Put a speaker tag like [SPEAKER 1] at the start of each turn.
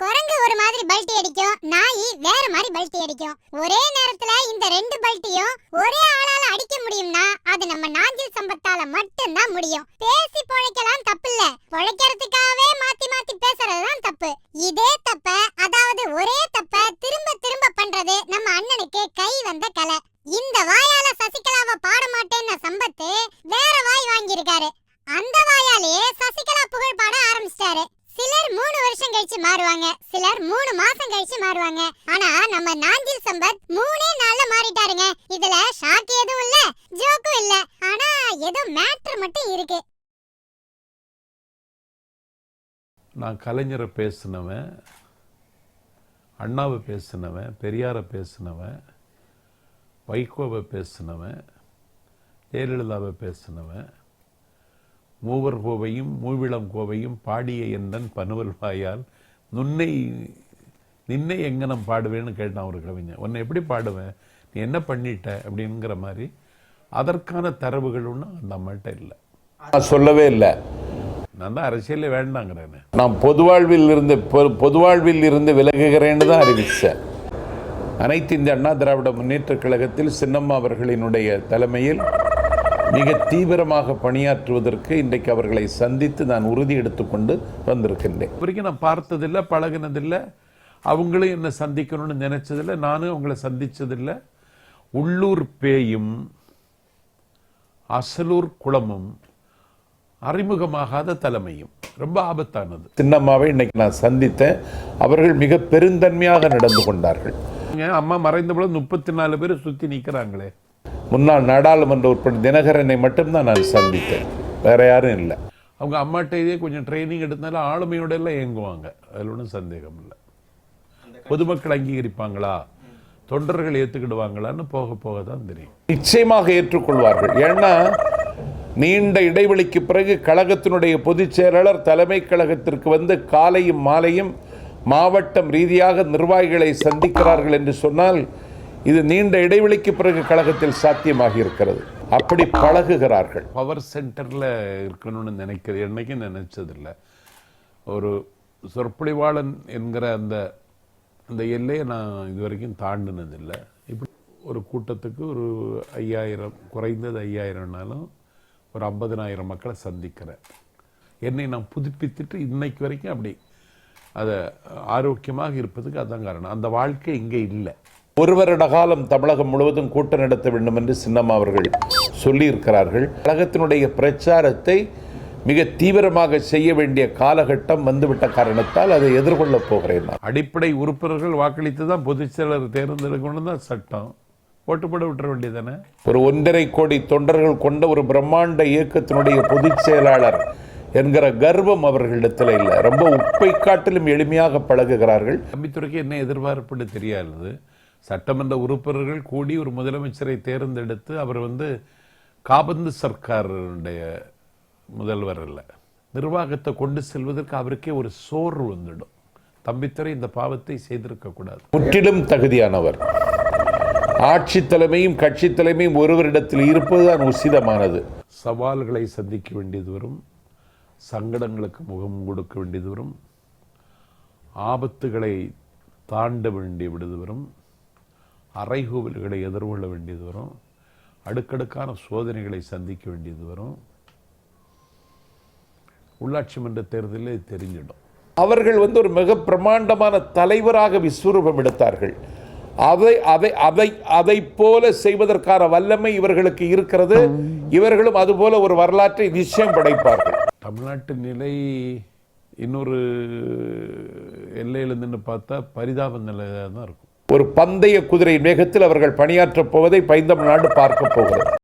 [SPEAKER 1] குரங்கு ஒரு மாதிரி பல்ட்டி அடிக்கும் நாய் வேற மாதிரி பல்ட்டி அடிக்கும். ஒரே நேரத்துல இந்த ரெண்டு பல்ட்டியும் ஒரே ஆளால அடிக்க முடியும்னா அது நம்ம நாஞ்சில் சம்பத்தால மட்டும்தான் முடியும். பேசி பொழைக்கலாம் இல்ல பொழைக்கிறதுக்காகவே மாத்தி மாத்தி பேசுறதுதான் தப்பு. இதே மாசம் கழிச்சு மாறுவாங்க. ஆனா நம்ம நாஞ்சில் சம்பத் மூணே நாள்ல மாறிட்டாருங்க. இதுல ஷாக் எதுவும் இல்ல ஜோக்கும் இல்ல. ஆனா ஏதோ மேட்டர் மட்டும் இருக்கு.
[SPEAKER 2] நான் கலைஞரை பேசினவன் அண்ணாவை பேசினவன் பெரியாரை பேசினவன் வைகோவை பேசினவன் ஜெயலலிதாவை பேசினவன் மூவர் கோவையும் மூவிளம் கோவையும் பாடிய என்னன் பனுவல் வாயால் நுண்ணை நுன்னை நின்னை எங்கனம் பாடுவேன்னு கேட்டான் ஒரு கவிஞன். உன்னை எப்படி பாடுவேன்? நீ என்ன பண்ணிட்ட? அப்படிங்கிற மாதிரி அதற்கான தரவுகள் ஒன்றும் அந்த அம்மாட்ட இல்லை.
[SPEAKER 3] நான் சொல்லவே இல்லை.
[SPEAKER 2] நான் தான் அரசியலே வேண்டாங்கிறேன்
[SPEAKER 3] நான் பொது வாழ்வில் இருந்து பொ- பொது வாழ்வில் இருந்து விலகுகிறேன்னு தான் அறிவித்தேன் அனைத்து இந்திய அண்ணா திராவிட முன்னேற்றக் கழகத்தில் சின்னம்மா அவர்களினுடைய தலைமையில் மிக தீவிரமாக பணியாற்றுவதற்கு இன்றைக்கு அவர்களை சந்தித்து நான் உறுதி எடுத்துக்கொண்டு வந்திருக்கின்றேன்.
[SPEAKER 2] வரைக்கும் நான் பார்த்ததில்லை பழகினதில்லை. அவங்களும் என்னை சந்திக்கணும்னு நினைச்சதில்லை நானும் அவங்கள சந்திச்சதில்லை. உள்ளூர் பேயும் அசலூர் குளமும் அறிமுகமாகாத தலைமையும். ரொம்ப ஆபத்தானது.
[SPEAKER 3] சின்னம்மாவை இன்னைக்கு நான் சந்தித்தேன். அவர்கள் மிக பெருந்தன்மையாக நடந்து கொண்டார்கள்.
[SPEAKER 2] அம்மா மறைந்த போது முப்பத்தி நாலு பேர் சுத்தி நிக்கிறாங்களே.
[SPEAKER 3] முன்னாள் நாடாளுமன்ற உறுப்பினர் தினகரனை மட்டும்தான் நான் சந்தித்தேன். வேற யாரும் இல்லை.
[SPEAKER 2] அவங்க அம்மாட்ட இதே கொஞ்சம் ட்ரைனிங் எடுத்தனால ஆளுமையோட எல்லாம் இயங்குவாங்க. அதில் ஒன்றும் சந்தேகம் இல்லை. பொதுமக்கள் அங்கீகரிப்பாங்களா? தொண்டர்கள் ஏத்துக்கிடுவாங்களான்னு போக போக தான் தெரியும்.
[SPEAKER 3] நிச்சயமாக ஏற்றுக்கொள்வார்கள். ஏன்னா நீண்ட இடைவெளிக்கு பிறகு கழகத்தினுடைய பொதுச் செயலாளர் தலைமை கழகத்திற்கு வந்து காலையும் மாலையும் மாவட்டம் ரீதியாக நிர்வாகிகளை சந்திக்கிறார்கள் என்று சொன்னால் இது நீண்ட இடைவெளிக்கு பிறகு கழகத்தில் சாத்தியமாகி இருக்கிறது. அப்படி பழகுகிறார்கள்.
[SPEAKER 2] பவர் சென்டரில் இருக்கணும்னு நினைக்கிறது என்னைக்கும் நினைச்சதில்லை. ஒரு சொற்பொழிவாளன் என்கிற அந்த அந்த எல்லையை நான் இது வரைக்கும் தாண்டினதில்லை. இப்படி ஒரு கூட்டத்துக்கு ஒரு ஐயாயிரம் குறைந்தது ஐயாயிரம்னாலும் ஒரு ஐம்பதனாயிரம் மக்களை சந்திக்கிறேன். என்னை நான் புதுப்பித்துட்டு இன்னைக்கு வரைக்கும் அப்படி அதை ஆரோக்கியமாக இருப்பதுக்கு அதான் காரணம். அந்த வாழ்க்கை இங்கே இல்லை.
[SPEAKER 3] ஒரு வருட காலம் தமிழகம் முழுவதும் கூட்டம் நடத்த வேண்டும் என்று சின்னம்மா அவர்கள் சொல்லியிருக்கிறார்கள். கழகத்தினுடைய பிரச்சாரத்தை மிக தீவிரமாக செய்ய வேண்டிய காலகட்டம் வந்துவிட்ட காரணத்தால் அதை எதிர்கொள்ளப் போகிறேன்
[SPEAKER 2] அடிப்படை உறுப்பினர்கள் வாக்களித்து தான் பொதுச் செயலர் தேர்ந்தெடுக்கணும் தான் சட்டம். ஓட்டு போட விட்டுற வேண்டியதானே
[SPEAKER 3] ஒரு ஒன்றரை கோடி தொண்டர்கள் கொண்ட ஒரு பிரம்மாண்ட இயக்கத்தினுடைய பொதுச் செயலாளர் என்கிற கர்வம் அவர்களிடத்தில் இல்லை. ரொம்ப உப்பை காட்டிலும் எளிமையாக பழகுகிறார்கள்.
[SPEAKER 2] தம்பித்துறைக்கு என்ன எதிர்பார்ப்புன்னு தெரியாது. சட்டமன்ற உறுப்பினர்கள் கூடி ஒரு முதலமைச்சரை தேர்ந்தெடுத்து அவர் வந்து காபந்து சர்க்காருடைய முதல்வர் அல்ல. நிர்வாகத்தை கொண்டு செல்வதற்கு அவருக்கே ஒரு சோர்வு வந்துடும். தம்பித்துறை இந்த பாவத்தை செய்திருக்க கூடாது.
[SPEAKER 3] முற்றிலும் தகுதியானவர். ஆட்சி தலைமையும் கட்சி தலைமையும் ஒருவரிடத்தில் இருப்பதுதான் உசிதமானது.
[SPEAKER 2] சவால்களை சந்திக்க வேண்டியது வரும். சங்கடங்களுக்கு முகம் கொடுக்க வேண்டியது வரும். ஆபத்துகளை தாண்ட வேண்டிய விடுது வரும். அறைகூவல்களை எதிர்கொள்ள வேண்டியது வரும். அடுக்கடுக்கான சோதனைகளை சந்திக்க வேண்டியது வரும். உள்ளாட்சி மன்ற தேர்தலில் தெரிஞ்சிடும்.
[SPEAKER 3] அவர்கள் வந்து ஒரு மிக பிரமாண்டமான தலைவராக விஸ்வரூபம் எடுத்தார்கள். அதை அதை அதை அதை போல செய்வதற்கான வல்லமை இவர்களுக்கு இருக்கிறது. இவர்களும் அதுபோல ஒரு வரலாற்றை நிச்சயம் படைப்பார்கள்.
[SPEAKER 2] தமிழ்நாட்டு நிலை இன்னொரு எல்லையில் நின்று பார்த்தா பரிதாப நிலையாக தான் இருக்கும்.
[SPEAKER 3] ஒரு பந்தய குதிரை வேகத்தில் அவர்கள் பணியாற்றப் போவதை பைந்தமிழ்நாடு பார்க்க போகிறது.